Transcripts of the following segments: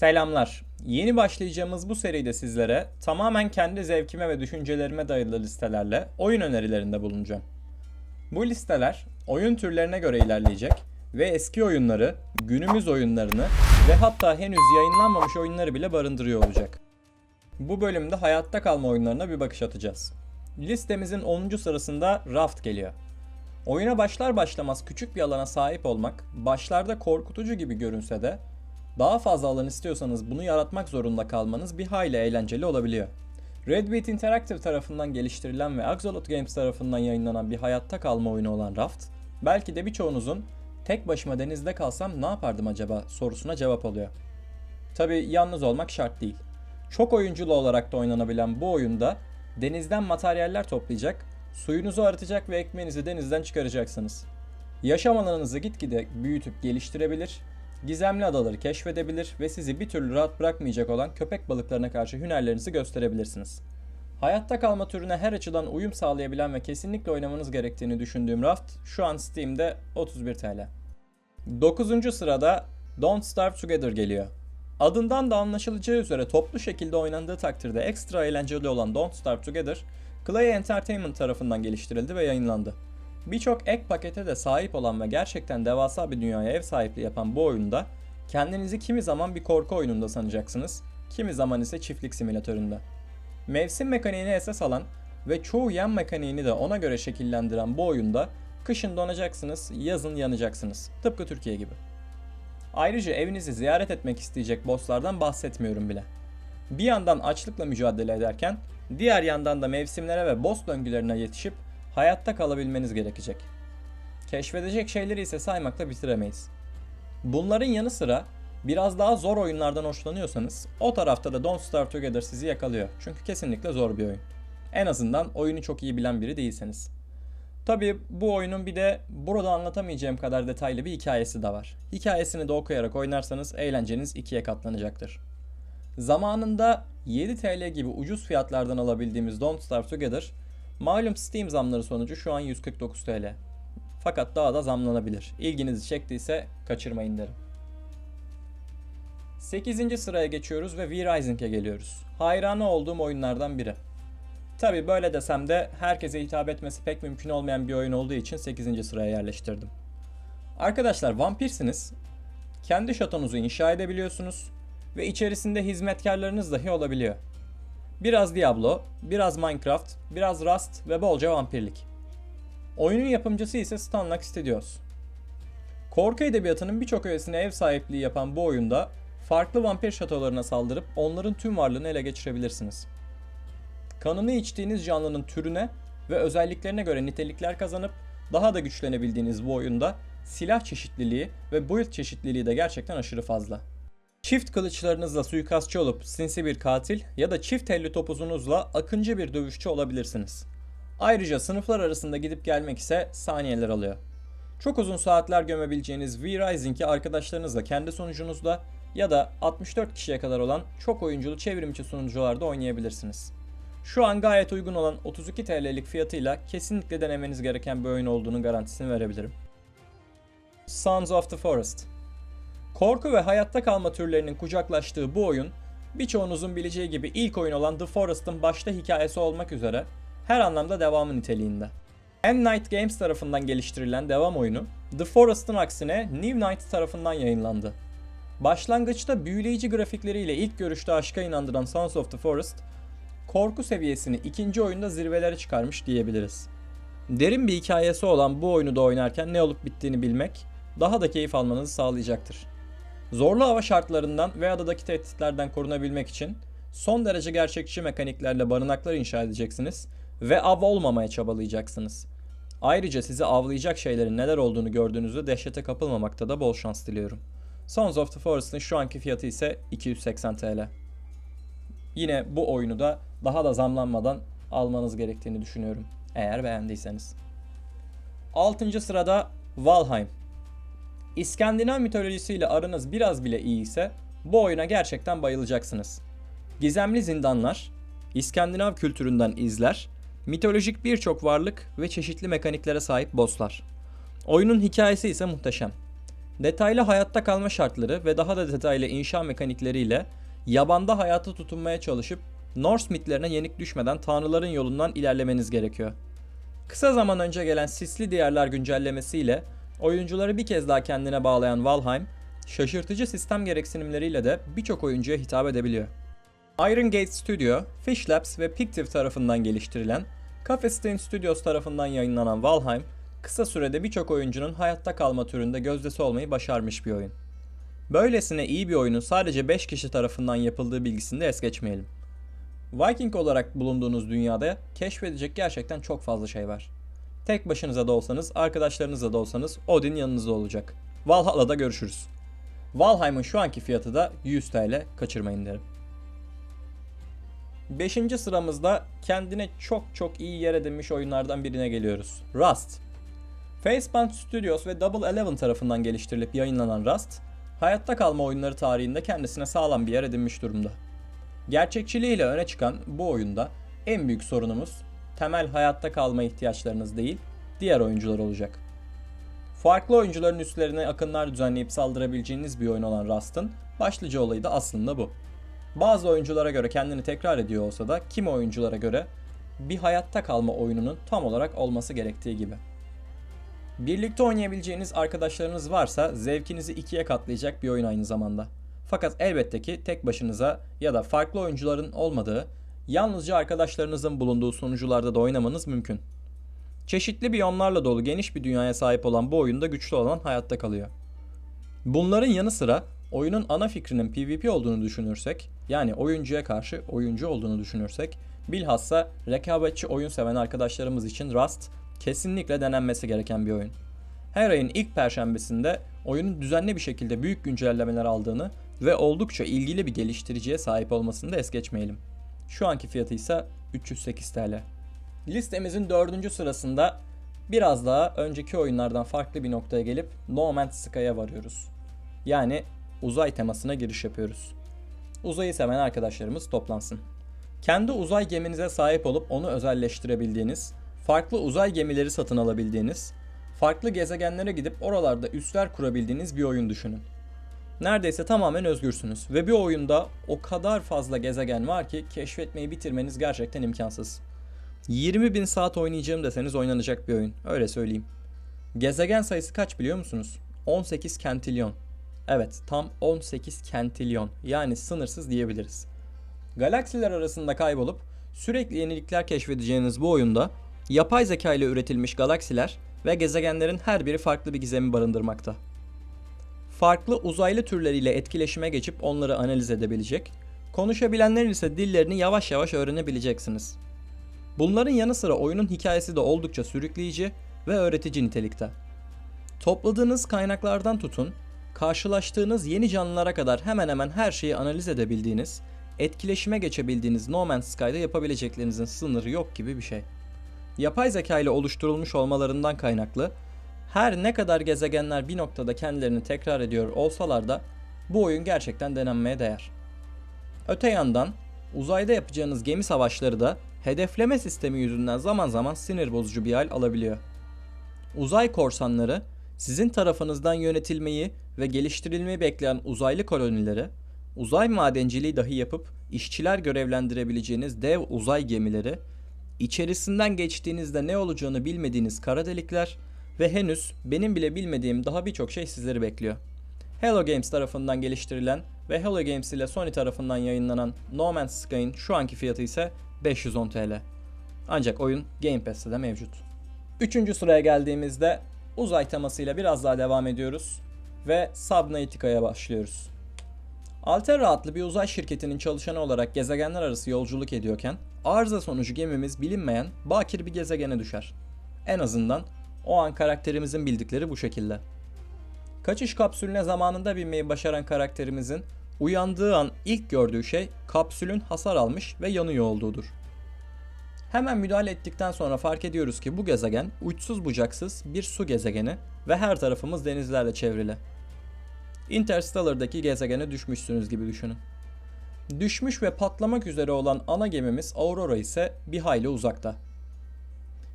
Selamlar. Yeni başlayacağımız bu seride sizlere tamamen kendi zevkime ve düşüncelerime dayalı listelerle oyun önerilerinde bulunacağım. Bu listeler oyun türlerine göre ilerleyecek ve eski oyunları, günümüz oyunlarını ve hatta henüz yayınlanmamış oyunları bile barındırıyor olacak. Bu bölümde hayatta kalma oyunlarına bir bakış atacağız. Listemizin 10. sırasında Raft geliyor. Oyuna başlar başlamaz küçük bir alana sahip olmak, başlarda korkutucu gibi görünse de daha fazla alan istiyorsanız bunu yaratmak zorunda kalmanız bir hayli eğlenceli olabiliyor. Red Beat Interactive tarafından geliştirilen ve Axolot Games tarafından yayınlanan bir hayatta kalma oyunu olan Raft, belki de birçoğunuzun tek başıma denizde kalsam ne yapardım acaba sorusuna cevap oluyor. Tabi yalnız olmak şart değil. Çok oyunculu olarak da oynanabilen bu oyunda denizden materyaller toplayacak, suyunuzu arıtacak ve ekmeğinizi denizden çıkaracaksınız. Yaşam alanınızı gitgide büyütüp geliştirebilir, gizemli adaları keşfedebilir ve sizi bir türlü rahat bırakmayacak olan köpek balıklarına karşı hünerlerinizi gösterebilirsiniz. Hayatta kalma türüne her açıdan uyum sağlayabilen ve kesinlikle oynamanız gerektiğini düşündüğüm Raft şu an Steam'de 31 TL. 9. sırada Don't Starve Together geliyor. Adından da anlaşılacağı üzere toplu şekilde oynandığı takdirde ekstra eğlenceli olan Don't Starve Together, Clay Entertainment tarafından geliştirildi ve yayınlandı. Birçok ek pakete de sahip olan ve gerçekten devasa bir dünyaya ev sahipliği yapan bu oyunda kendinizi kimi zaman bir korku oyununda sanacaksınız, kimi zaman ise çiftlik simülatöründe. Mevsim mekaniğini esas alan ve çoğu yan mekaniğini de ona göre şekillendiren bu oyunda kışın donacaksınız, yazın yanacaksınız. Tıpkı Türkiye gibi. Ayrıca evinizi ziyaret etmek isteyecek bosslardan bahsetmiyorum bile. Bir yandan açlıkla mücadele ederken, diğer yandan da mevsimlere ve boss döngülerine yetişip hayatta kalabilmeniz gerekecek. Keşfedecek şeyleri ise saymakla bitiremeyiz. Bunların yanı sıra biraz daha zor oyunlardan hoşlanıyorsanız o tarafta da Don't Starve Together sizi yakalıyor. Çünkü kesinlikle zor bir oyun. En azından oyunu çok iyi bilen biri değilseniz. Tabi bu oyunun bir de burada anlatamayacağım kadar detaylı bir hikayesi de var. Hikayesini de okuyarak oynarsanız eğlenceniz ikiye katlanacaktır. Zamanında 7 TL gibi ucuz fiyatlardan alabildiğimiz Don't Starve Together, malum Steam zamları sonucu şu an 149 TL. Fakat daha da zamlanabilir. İlginizi çektiyse kaçırmayın derim. 8. sıraya geçiyoruz ve V-Rising'e geliyoruz. Hayranı olduğum oyunlardan biri. Tabi böyle desem de herkese hitap etmesi pek mümkün olmayan bir oyun olduğu için 8. sıraya yerleştirdim. Arkadaşlar vampirsiniz. Kendi şatonuzu inşa edebiliyorsunuz ve içerisinde hizmetkarlarınız dahi olabiliyor. Biraz Diablo, biraz Minecraft, biraz Rust ve bolca vampirlik. Oyunun yapımcısı ise Stanlax Studios. Korku edebiyatının birçok öğesine ev sahipliği yapan bu oyunda farklı vampir şatolarına saldırıp onların tüm varlığını ele geçirebilirsiniz. Kanını içtiğiniz canlının türüne ve özelliklerine göre nitelikler kazanıp daha da güçlenebildiğiniz bu oyunda silah çeşitliliği ve build çeşitliliği de gerçekten aşırı fazla. Çift kılıçlarınızla suikastçı olup sinsi bir katil ya da çift elli topuzunuzla akıncı bir dövüşçü olabilirsiniz. Ayrıca sınıflar arasında gidip gelmek ise saniyeler alıyor. Çok uzun saatler gömebileceğiniz V-Rising'i arkadaşlarınızla kendi sunucunuzda ya da 64 kişiye kadar olan çok oyunculu çevrimçi sunucularda oynayabilirsiniz. Şu an gayet uygun olan 32 TL'lik fiyatıyla kesinlikle denemeniz gereken bir oyun olduğunu garantisini verebilirim. Sons of the Forest Korku ve hayatta kalma türlerinin kucaklaştığı bu oyun, birçoğunuzun bileceği gibi ilk oyun olan The Forest'ın başta hikayesi olmak üzere her anlamda devamı niteliğinde. End Night Games tarafından geliştirilen devam oyunu, The Forest'ın aksine New Night tarafından yayınlandı. Başlangıçta büyüleyici grafikleriyle ilk görüşte aşka inandıran Sons of the Forest, korku seviyesini ikinci oyunda zirvelere çıkarmış diyebiliriz. Derin bir hikayesi olan bu oyunu da oynarken ne olup bittiğini bilmek daha da keyif almanızı sağlayacaktır. Zorlu hava şartlarından ve adadaki tehditlerden korunabilmek için son derece gerçekçi mekaniklerle barınaklar inşa edeceksiniz ve av olmamaya çabalayacaksınız. Ayrıca sizi avlayacak şeylerin neler olduğunu gördüğünüzde dehşete kapılmamakta da bol şans diliyorum. Sons of the Forest'ın şu anki fiyatı ise 280 TL. Yine bu oyunu da daha da zamlanmadan almanız gerektiğini düşünüyorum. Eğer beğendiyseniz. 6. sırada Valheim. İskandinav mitolojisiyle aranız biraz bile iyi ise bu oyuna gerçekten bayılacaksınız. Gizemli zindanlar, İskandinav kültüründen izler, mitolojik birçok varlık ve çeşitli mekaniklere sahip bosslar. Oyunun hikayesi ise muhteşem. Detaylı hayatta kalma şartları ve daha da detaylı inşa mekanikleriyle yabanda hayata tutunmaya çalışıp Norse mitlerine yenik düşmeden tanrıların yolundan ilerlemeniz gerekiyor. Kısa zaman önce gelen Sisli Diyarlar güncellemesiyle oyuncuları bir kez daha kendine bağlayan Valheim, şaşırtıcı sistem gereksinimleriyle de birçok oyuncuya hitap edebiliyor. Iron Gate Studio, Fish Labs ve Pictive tarafından geliştirilen, Cafe Stain Studios tarafından yayınlanan Valheim, kısa sürede birçok oyuncunun hayatta kalma türünde gözdesi olmayı başarmış bir oyun. Böylesine iyi bir oyunun sadece 5 kişi tarafından yapıldığı bilgisini de es geçmeyelim. Viking olarak bulunduğunuz dünyada keşfedecek gerçekten çok fazla şey var. Tek başınıza da olsanız, arkadaşlarınızla da olsanız Odin yanınızda olacak. Valhalla'da görüşürüz. Valheim'ın şu anki fiyatı da 100 TL kaçırmayın derim. 5. sıramızda kendine çok çok iyi yer edinmiş oyunlardan birine geliyoruz. Rust. Facebound Studios ve Double Eleven tarafından geliştirilip yayınlanan Rust, hayatta kalma oyunları tarihinde kendisine sağlam bir yer edinmiş durumda. Gerçekçiliğiyle öne çıkan bu oyunda en büyük sorunumuz temel hayatta kalma ihtiyaçlarınız değil, diğer oyuncular olacak. Farklı oyuncuların üstlerine akınlar düzenleyip saldırabileceğiniz bir oyun olan Rust'ın başlıca olayı da aslında bu. Bazı oyunculara göre kendini tekrar ediyor olsa da kimi oyunculara göre bir hayatta kalma oyununun tam olarak olması gerektiği gibi. Birlikte oynayabileceğiniz arkadaşlarınız varsa zevkinizi ikiye katlayacak bir oyun aynı zamanda. Fakat elbette ki tek başınıza ya da farklı oyuncuların olmadığı, yalnızca arkadaşlarınızın bulunduğu sunucularda da oynamanız mümkün. Çeşitli biyomlarla dolu geniş bir dünyaya sahip olan bu oyunda güçlü olan hayatta kalıyor. Bunların yanı sıra oyunun ana fikrinin PvP olduğunu düşünürsek, yani oyuncuya karşı oyuncu olduğunu düşünürsek, bilhassa rekabetçi oyun seven arkadaşlarımız için Rust kesinlikle denenmesi gereken bir oyun. Her ayın ilk perşembesinde oyunun düzenli bir şekilde büyük güncellemeler aldığını ve oldukça ilgili bir geliştiriciye sahip olmasını da es geçmeyelim. Şu anki fiyatı ise 308 TL. Listemizin dördüncü sırasında biraz daha önceki oyunlardan farklı bir noktaya gelip No Man's Sky'a varıyoruz. Yani uzay temasına giriş yapıyoruz. Uzayı seven arkadaşlarımız toplansın. Kendi uzay geminize sahip olup onu özelleştirebildiğiniz, farklı uzay gemileri satın alabildiğiniz, farklı gezegenlere gidip oralarda üsler kurabildiğiniz bir oyun düşünün. Neredeyse tamamen özgürsünüz ve bir oyunda o kadar fazla gezegen var ki keşfetmeyi bitirmeniz gerçekten imkansız. 20 bin saat oynayacağım deseniz oynanacak bir oyun, öyle söyleyeyim. Gezegen sayısı kaç biliyor musunuz? 18 kentilyon. Evet, tam 18 kentilyon. Yani sınırsız diyebiliriz. Galaksiler arasında kaybolup sürekli yenilikler keşfedeceğiniz bu oyunda yapay zeka ile üretilmiş galaksiler ve gezegenlerin her biri farklı bir gizemi barındırmakta. Farklı uzaylı türleriyle etkileşime geçip onları analiz edebilecek, konuşabilenlerin ise dillerini yavaş yavaş öğrenebileceksiniz. Bunların yanı sıra oyunun hikayesi de oldukça sürükleyici ve öğretici nitelikte. Topladığınız kaynaklardan tutun, karşılaştığınız yeni canlılara kadar hemen hemen her şeyi analiz edebildiğiniz, etkileşime geçebildiğiniz No Man's Sky'da yapabileceklerinizin sınırı yok gibi bir şey. Yapay zeka ile oluşturulmuş olmalarından kaynaklı, her ne kadar gezegenler bir noktada kendilerini tekrar ediyor olsalar da bu oyun gerçekten denenmeye değer. Öte yandan uzayda yapacağınız gemi savaşları da hedefleme sistemi yüzünden zaman zaman sinir bozucu bir hal alabiliyor. Uzay korsanları sizin tarafınızdan yönetilmeyi ve geliştirilmeyi bekleyen uzaylı kolonileri, uzay madenciliği dahi yapıp işçiler görevlendirebileceğiniz dev uzay gemileri, içerisinden geçtiğinizde ne olacağını bilmediğiniz kara delikler ve henüz benim bile bilmediğim daha birçok şey sizleri bekliyor. Hello Games tarafından geliştirilen ve Hello Games ile Sony tarafından yayınlanan No Man's Sky'ın şu anki fiyatı ise 510 TL. Ancak oyun Game Pass'te de mevcut. Üçüncü sıraya geldiğimizde uzay temasıyla biraz daha devam ediyoruz ve Subnautica'ya başlıyoruz. Altera adlı bir uzay şirketinin çalışanı olarak gezegenler arası yolculuk ediyorken arıza sonucu gemimiz bilinmeyen bakir bir gezegene düşer. En azından o an karakterimizin bildikleri bu şekilde. Kaçış kapsülüne zamanında binmeyi başaran karakterimizin uyandığı an ilk gördüğü şey kapsülün hasar almış ve yanıyor olduğudur. Hemen müdahale ettikten sonra fark ediyoruz ki bu gezegen uçsuz bucaksız bir su gezegeni ve her tarafımız denizlerle çevrili. Interstellar'daki gezegene düşmüşsünüz gibi düşünün. Düşmüş ve patlamak üzere olan ana gemimiz Aurora ise bir hayli uzakta.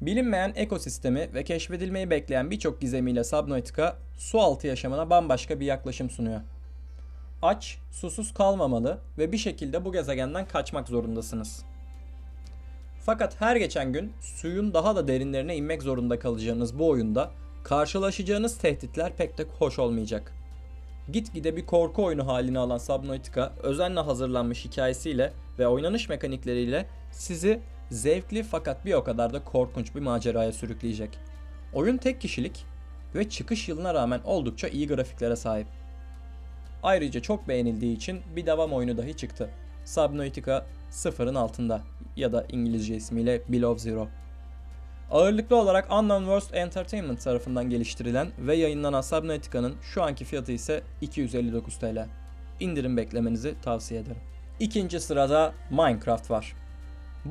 Bilinmeyen ekosistemi ve keşfedilmeyi bekleyen birçok gizemiyle Subnautica su altı yaşamına bambaşka bir yaklaşım sunuyor. Aç, susuz kalmamalı ve bir şekilde bu gezegenden kaçmak zorundasınız. Fakat her geçen gün suyun daha da derinlerine inmek zorunda kalacağınız bu oyunda karşılaşacağınız tehditler pek de hoş olmayacak. Gitgide bir korku oyunu halini alan Subnautica özenle hazırlanmış hikayesiyle ve oynanış mekanikleriyle sizi zevkli fakat bir o kadar da korkunç bir maceraya sürükleyecek. Oyun tek kişilik ve çıkış yılına rağmen oldukça iyi grafiklere sahip. Ayrıca çok beğenildiği için bir devam oyunu dahi çıktı. Subnautica sıfırın altında ya da İngilizce ismiyle Below Zero. Ağırlıklı olarak Unknown Worlds Entertainment tarafından geliştirilen ve yayınlanan Subnautica'nın şu anki fiyatı ise 259 TL. İndirim beklemenizi tavsiye ederim. İkinci sırada Minecraft var.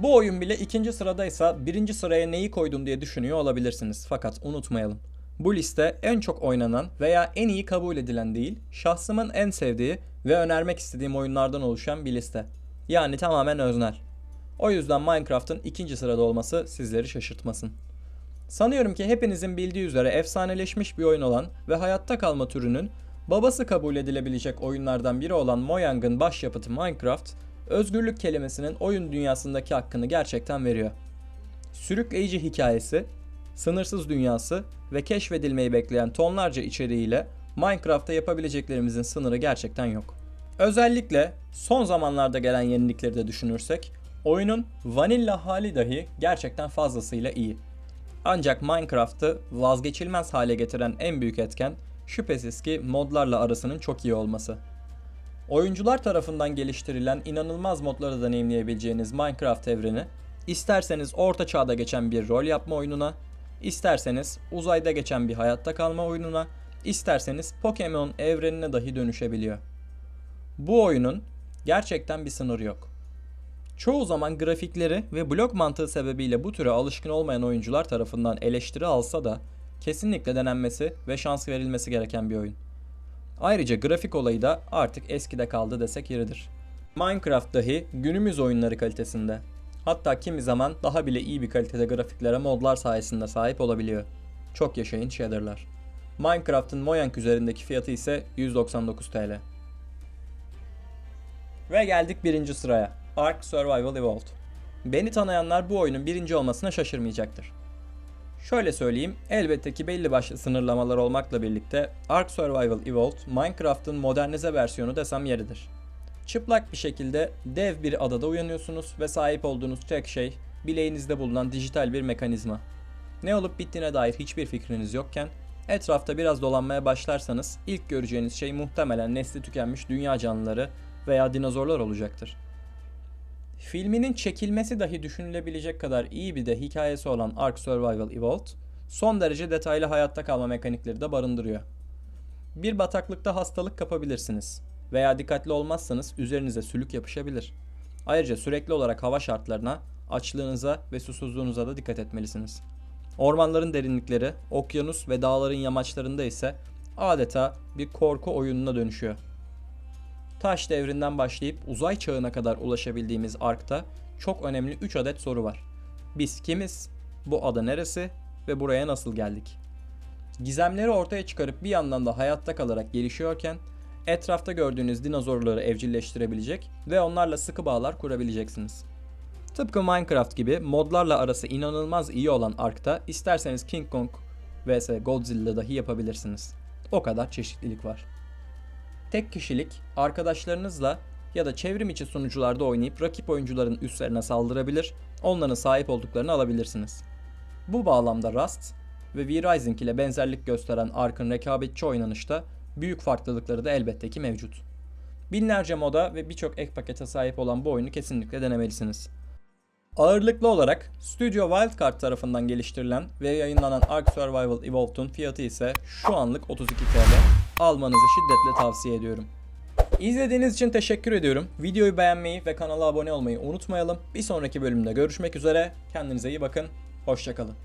Bu oyun bile ikinci sıradaysa birinci sıraya neyi koydum diye düşünüyor olabilirsiniz. Fakat unutmayalım. Bu liste en çok oynanan veya en iyi kabul edilen değil, şahsımın en sevdiği ve önermek istediğim oyunlardan oluşan bir liste. Yani tamamen öznel. O yüzden Minecraft'ın ikinci sırada olması sizleri şaşırtmasın. Sanıyorum ki hepinizin bildiği üzere efsaneleşmiş bir oyun olan ve hayatta kalma türünün babası kabul edilebilecek oyunlardan biri olan Mojang'ın başyapıtı Minecraft, özgürlük kelimesinin oyun dünyasındaki hakkını gerçekten veriyor. Sürükleyici hikayesi, sınırsız dünyası ve keşfedilmeyi bekleyen tonlarca içeriğiyle Minecraft'ta yapabileceklerimizin sınırı gerçekten yok. Özellikle son zamanlarda gelen yenilikleri de düşünürsek, oyunun vanilla hali dahi gerçekten fazlasıyla iyi. Ancak Minecraft'ı vazgeçilmez hale getiren en büyük etken şüphesiz ki modlarla arasının çok iyi olması. Oyuncular tarafından geliştirilen inanılmaz modları deneyimleyebileceğiniz Minecraft evreni, isterseniz orta çağda geçen bir rol yapma oyununa, isterseniz uzayda geçen bir hayatta kalma oyununa, isterseniz Pokemon evrenine dahi dönüşebiliyor. Bu oyunun gerçekten bir sınırı yok. Çoğu zaman grafikleri ve blok mantığı sebebiyle bu türe alışkın olmayan oyuncular tarafından eleştiri alsa da kesinlikle denenmesi ve şans verilmesi gereken bir oyun. Ayrıca grafik olayı da artık eskide kaldı desek yeridir. Minecraft dahi günümüz oyunları kalitesinde. Hatta kimi zaman daha bile iyi bir kalitede grafiklere modlar sayesinde sahip olabiliyor. Çok yaşayın shader'lar. Minecraft'ın Mojang üzerindeki fiyatı ise 199 TL. Ve geldik birinci sıraya. Ark Survival Evolved. Beni tanıyanlar bu oyunun birinci olmasına şaşırmayacaktır. Şöyle söyleyeyim, elbette ki belli başlı sınırlamalar olmakla birlikte Ark Survival Evolved, Minecraft'ın modernize versiyonu desem yeridir. Çıplak bir şekilde dev bir adada uyanıyorsunuz ve sahip olduğunuz tek şey bileğinizde bulunan dijital bir mekanizma. Ne olup bittiğine dair hiçbir fikriniz yokken etrafta biraz dolanmaya başlarsanız ilk göreceğiniz şey muhtemelen nesli tükenmiş dünya canlıları veya dinozorlar olacaktır. Filminin çekilmesi dahi düşünülebilecek kadar iyi bir de hikayesi olan Ark Survival Evolved, son derece detaylı hayatta kalma mekanikleri de barındırıyor. Bir bataklıkta hastalık kapabilirsiniz veya dikkatli olmazsanız üzerinize sülük yapışabilir. Ayrıca sürekli olarak hava şartlarına, açlığınıza ve susuzluğunuza da dikkat etmelisiniz. Ormanların derinlikleri, okyanus ve dağların yamaçlarında ise adeta bir korku oyununa dönüşüyor. Taş devrinden başlayıp uzay çağına kadar ulaşabildiğimiz Ark'ta çok önemli 3 adet soru var. Biz kimiz? Bu ada neresi? Ve buraya nasıl geldik? Gizemleri ortaya çıkarıp bir yandan da hayatta kalarak gelişiyorken etrafta gördüğünüz dinozorları evcilleştirebilecek ve onlarla sıkı bağlar kurabileceksiniz. Tıpkı Minecraft gibi modlarla arası inanılmaz iyi olan Ark'ta isterseniz King Kong vs Godzilla dahi yapabilirsiniz. O kadar çeşitlilik var tek kişilik arkadaşlarınızla ya da çevrim içi sunucularda oynayıp rakip oyuncuların üstlerine saldırabilir, onların sahip olduklarını alabilirsiniz. Bu bağlamda Rust ve V-Rising ile benzerlik gösteren Ark'ın rekabetçi oynanışta büyük farklılıkları da elbette ki mevcut. Binlerce moda ve birçok ek pakete sahip olan bu oyunu kesinlikle denemelisiniz. Ağırlıklı olarak Studio Wildcard tarafından geliştirilen ve yayınlanan Ark Survival Evolved'un fiyatı ise şu anlık 32 TL almanızı şiddetle tavsiye ediyorum. İzlediğiniz için teşekkür ediyorum. Videoyu beğenmeyi ve kanala abone olmayı unutmayalım. Bir sonraki bölümde görüşmek üzere. Kendinize iyi bakın. Hoşçakalın.